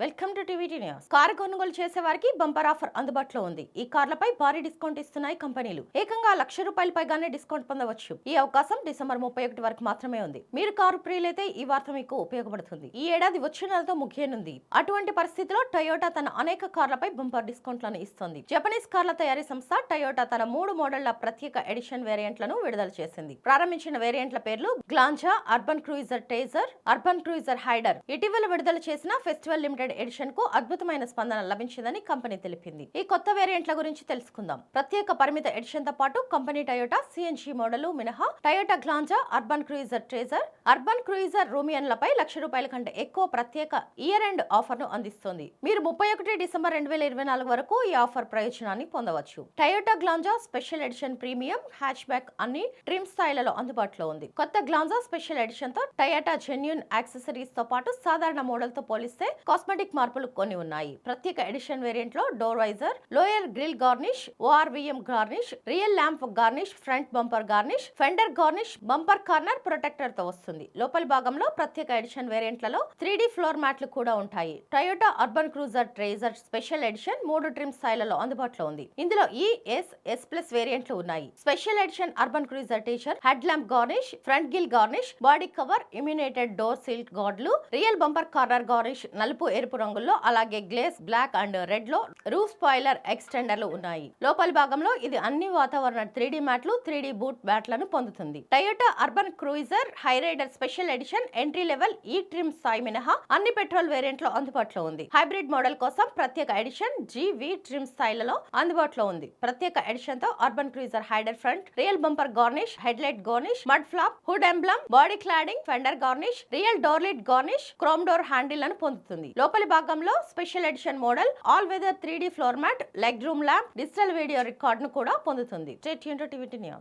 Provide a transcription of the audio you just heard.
Welcome to TV news. Car కొనుగోలు చేసే వారికి బంపర్ ఆఫర్ అందుబాటులో ఉంది. ఈ కార్లపై భారీ డిస్కౌంట్ ఇస్తున్నాయి కంపెనీలు. ఏకంగా లక్ష రూపాయల పైగానే డిస్కౌంట్ పొందవచ్చు. ఈ అవకాశం డిసెంబర్ ముప్పై ఒకటి వరకు మాత్రమే ఉంది. మీరు కారు ప్రియులైతే ఈ వార్త మీకు ఉపయోగపడుతుంది. ఈ ఏడాది వచ్చే నెలతో ముఖ్యనుంది అటువంటి పరిస్థితిలో టయోటా తన అనేక కార్లపై బంపర్ డిస్కౌంట్లను ఇస్తోంది. జపనీస్ కార్ల తయారీ సంస్థ టయోటా తన మూడు మోడళ్ళ ప్రత్యేక ఎడిషన్ వేరియంట్లను విడుదల చేసింది. ప్రారంభించిన వేరియంట్ల పేర్లు Glanza Urban Cruiser Taisor Urban Cruiser Hyryder. ఇటీవల విడుదల చేసిన ఫెస్టివల్ లిమిటెడ్ ఎడిషన్కు అద్భుతమైన స్పందన లభించిందని కంపెనీ తెలిపింది. ఈ కొత్త వేరియంట్ల గురించి తెలుసుకుందాం. ప్రత్యేక పరిమిత ఎడిషన్తో పాటు కంపెనీ టయోటా సిఎన్జి మోడల్ మినహా Toyota Glanza Urban Cruiser Taisor Urban Cruiser రూమియన్లపై lakh రూపాయల కంటే ఎక్కువ ప్రత్యేక ఇయర్ ఎండ్ ఆఫర్ను అందిస్తుంది. మీరు ముప్పై ఒకటి డిసెంబర్ రెండు వేల ఇరవై నాలుగు వరకు ఈ ఆఫర్ ప్రయోజనాన్ని పొందవచ్చు. Toyota Glanza special edition premium hatchback అన్ని ట్రిమ్ స్థాయిలలో అందుబాటులో ఉంది. కొత్త గ్లాంజా స్పెషల్ ఎడిషన్తో టయోటా జెన్యున్ యాక్సెసరీస్తో పాటు సాధారణ మోడల్తో పోలిస్తే కాస్మెటిక్ మార్పులు కొన్ని ఉన్నాయి. ప్రత్యేక edition వేరియంట్లో door visor lower grille garnish ORVM garnish rear lamp garnish front bumper garnish fender garnish bumper corner ప్రొటెక్టర్తో వస్తుంది. లోపలి భాగంలో ప్రత్యేక ఎడిషన్ వేరియంట్లలో త్రీ ఫ్లోర్ మ్యాట్లు కూడా ఉంటాయి. Toyota Urban Cruiser Taisor special edition మూడు ట్రిమ్ స్థాయిలలో అందుబాటులో ఉంది. ఇందులో ఈ ఎస్ ఎస్ ప్లస్ వేరియంట్లు ఉన్నాయి. Special edition Urban Cruiser Taisor head lamp garnish front grille garnish body cover illuminated door sill గార్డ్లు rear bumper corner garnish నలుపు ఎరుపు రంగుల్లో అలాగే గ్లేస్ బ్లాక్ అండ్ రెడ్లో రూఫ్ స్పాయిలర్ ఎక్స్టెండర్లు ఉన్నాయి. లోపలి భాగంలో ఇది అన్ని వాతావరణ త్రీ డి మ్యాట్లు త్రీ డి బూట్ బ్యాట్లను పొందుతుంది. Toyota Urban Cruiser Hyryder special edition entry level E trim Sai మినహా అన్ని పెట్రోల్ వేరియంట్లో అందుబాటులో ఉంది. హైబ్రిడ్ మోడల్ కోసం ప్రత్యేక ఎడిషన్ జీవి ట్రిమ్ స్థాయిలలో అందుబాటులో ఉంది. ప్రత్యేక ఎడిషన్తో Urban Cruiser Hyryder front rear bumper garnish head light garnish mud flap hood emblem body cladding fender garnish rear డోర్లిట్ garnish chrome door హ్యాండిల్లను పొందుతుంది. లోపల భాగంలో special edition model all weather three D floor mat leg room lamp digital video రికార్డ్ను కూడా పొందుతుంది. TV news.